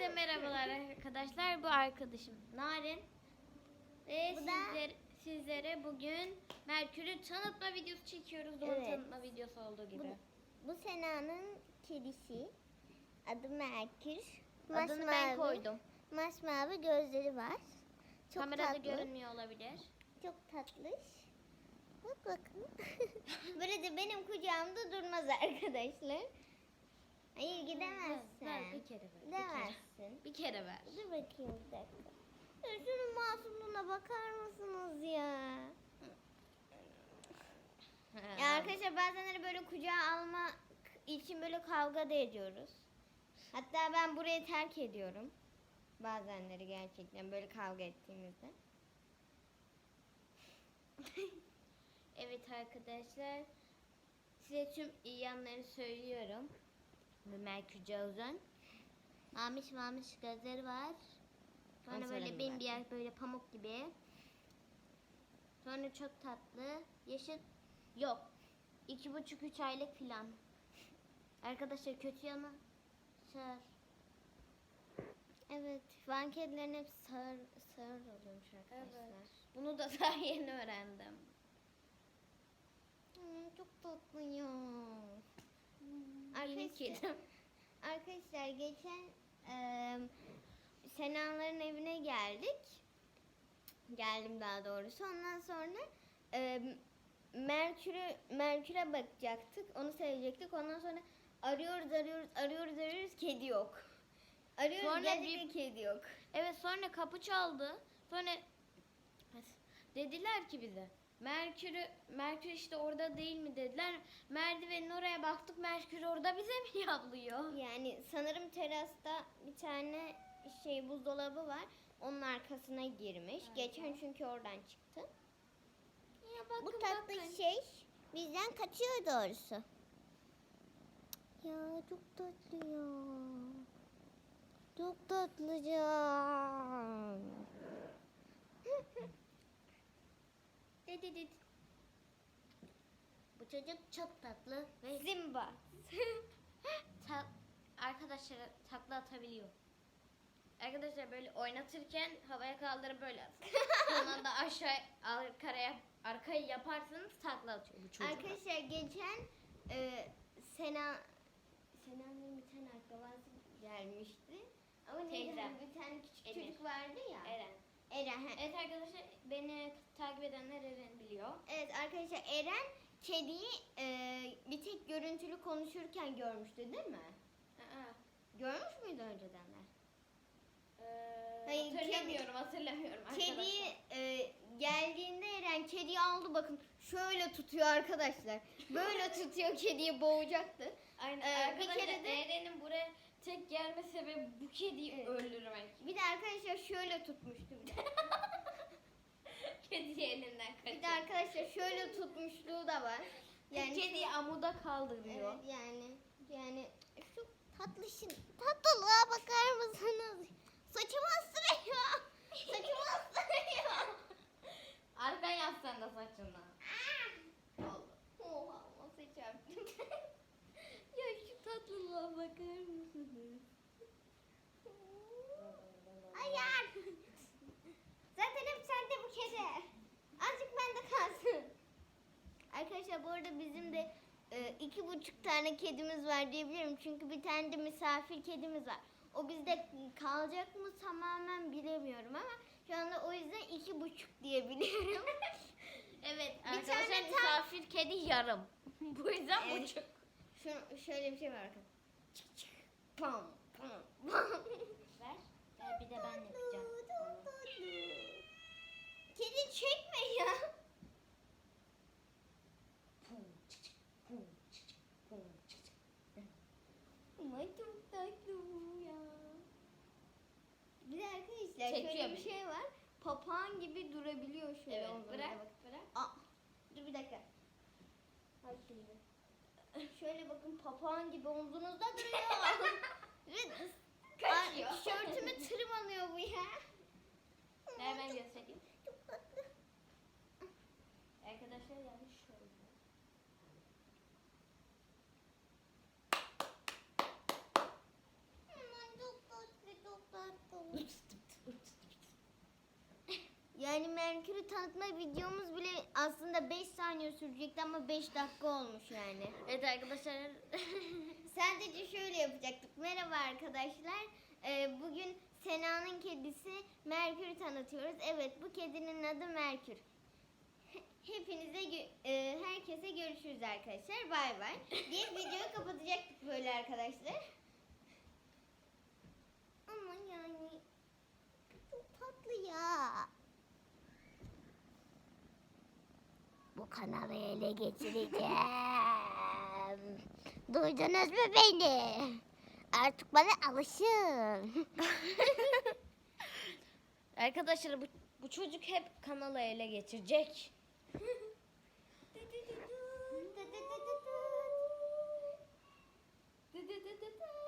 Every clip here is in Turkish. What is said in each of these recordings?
Herkese merhabalar arkadaşlar. Bu arkadaşım Narin. Ve Bu sizlere bugün Merkür'ü tanıtma videosu çekiyoruz. Doğru Evet. tanıtma videosu olduğu gibi. Bu, bu Sena'nın kedisi. Adı Merkür. Adını ben Masmavi- koydum. Masmavi gözleri var. Çok Kamerada tatlı. görünmüyor olabilir. Çok tatlış. Bak bakın. Böyle de benim kucağımda durmaz arkadaşlar. Hayır gidemezsin. Ver, ver, bir kere ver. Bir kere. Gidemezsin. Bir kere ver. Dur bakayım bir dakika. Ya şunun masumluğuna bakar mısınız ya? Ya arkadaşlar bazenleri böyle kucağa almak için böyle kavga da ediyoruz. Hatta ben burayı terk ediyorum. Bazenleri gerçekten böyle kavga ettiğimizde. Evet arkadaşlar. Size tüm iyi yanlarını söylüyorum. Merkür Cavuz'un. Mamiş mamiş gözleri var. Sonra Onu böyle bembeyaz böyle pamuk gibi. Sonra çok tatlı. Yaşı yok. İki buçuk üç aylık filan. Arkadaşlar kötü yanı sağır. Evet, van kedilerin hepsi sağır, sağır oluyormuş arkadaşlar. Evet. Bunu da daha yeni öğrendim. Hmm, çok tatlı. Benim Arkadaşlar, kedim. arkadaşlar geçen eee Sena'ların evine geldik. Geldim daha doğrusu. Ondan sonra eee Merkür'ü Merkür'e bakacaktık. Onu sevecektik. Ondan sonra arıyoruz arıyoruz arıyoruz arıyoruz kedi yok. Arıyoruz Sonra geldik bir- kedi yok. Evet sonra kapı çaldı. Sonra dediler ki bize Merkür Merkür işte orada değil mi dediler. Merdivenin oraya baktık. Merkür orada bize mi yavlıyor? Yani sanırım terasta bir tane şey buzdolabı var. Onun arkasına girmiş. Geçen çünkü oradan çıktı. Ya bakın, Bu tatlı bakın. şey bizden kaçıyor doğrusu. Ya çok tatlı ya. Çok tatlıcan. Dedi dedi. Bu çocuk çok tatlı ve Zimba. ta- arkadaşlara takla atabiliyor. Arkadaşlar böyle oynatırken havaya kaldırıp böyle atın. Sonra da aşağı arkaya arkayı yaparsanız takla atıyor bu çocuk. Arkadaşlar geçen e, Sena Sena'nın bir tane akrabası gelmişti. Ama ne Teyzem. bir tane küçük Emir. çocuk vardı ya. Eren. Eren. he. Evet arkadaşlar beni takip edenler Eren biliyor. Evet arkadaşlar Eren kediyi e, bir tek görüntülü konuşurken görmüştü değil mi? Aa, Görmüş müydü öncedenler? Ee, Hayır, hatırlamıyorum hatırlamıyorum arkadaşlar. Kediyi e, geldiğinde Eren kediyi aldı bakın şöyle tutuyor arkadaşlar. Böyle tutuyor kediyi boğacaktı. Aynen. Ee, bir arkadaşlar kere de- Eren'in buraya tek gelme sebebi bu kediyi Evet. öldürmek. Bir de arkadaşlar şöyle tutmuştu bir de. Kediyi elinden Bir de arkadaşlar şöyle tutmuşluğu da var. Yani Kediyi amuda kaldırıyor. Evet, yani yani şu tatlışın tatlılığa bakar mısınız? Saçımı ısırıyor. Saçımı ısırıyor. Arkan yaslan da saçına. Oldu. Oha masayı çarptım. ya şu tatlılığa bakar mısınız? Hayır. Zaten hep sende bu kedi. Azıcık bende kalsın. Arkadaşlar bu arada bizim de e, iki buçuk tane kedimiz var diyebilirim. Çünkü bir tane de misafir kedimiz var. O bizde kalacak mı tamamen bilemiyorum ama şu anda o yüzden iki buçuk diyebiliyorum. Evet Bir arkadaşlar tane tam- misafir kedi yarım. bu yüzden Evet. buçuk. Şunu, şöyle bir şey var bakın. Çık çık. Pam. Ver. Ver bir de ben yapacağım. Çok tatlı. Kedi çekme ya. Ama çok tatlı bu ya. Bir de arkadaşlar Çekiyor şöyle bir beni. şey var. Papağan gibi durabiliyor şöyle. Evet omzuna bırak bırak. Aa, dur bir dakika. Bak şimdi. Şöyle bakın papağan gibi omzunuzda duruyor. Ve Kaçıyor. Ay, Tişörtümü tırmalıyor bu ya. Ver ben göstereyim. Çok tatlı. Arkadaşlar yanlış oldu. Aman çok tatlı, çok Merkür'ü tanıtma videomuz bile aslında 5 saniye sürecekti ama 5 dakika olmuş yani. Evet arkadaşlar. Sadece şöyle yapacaktık. Merhaba arkadaşlar. Ee, bugün Sena'nın kedisi Merkür'ü tanıtıyoruz. Evet bu kedinin adı Merkür. He- Hepinize, e, herkese görüşürüz arkadaşlar. Bay bay. Diye videoyu kapatacaktık böyle arkadaşlar. Ama yani çok tatlı ya. Bu kanalı ele geçireceğim. Duydunuz mu beni? Artık bana alışın. arkadaşlar bu, bu çocuk hep kanalı ele geçirecek.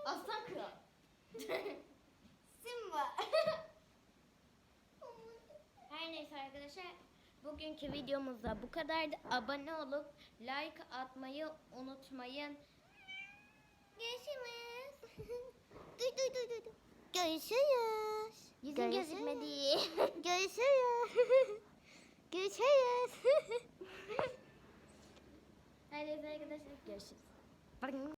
Aslan kral. Simba. Her neyse arkadaşlar bugünkü videomuzda bu kadardı. Abone olup like atmayı unutmayın. Görüşürüz. duy duy duy duy. Görüşürüz. Yüzün Görüşürüz. gözükmedi. Görüşürüz. Görüşürüz. Neyse arkadaşlar görüşürüz.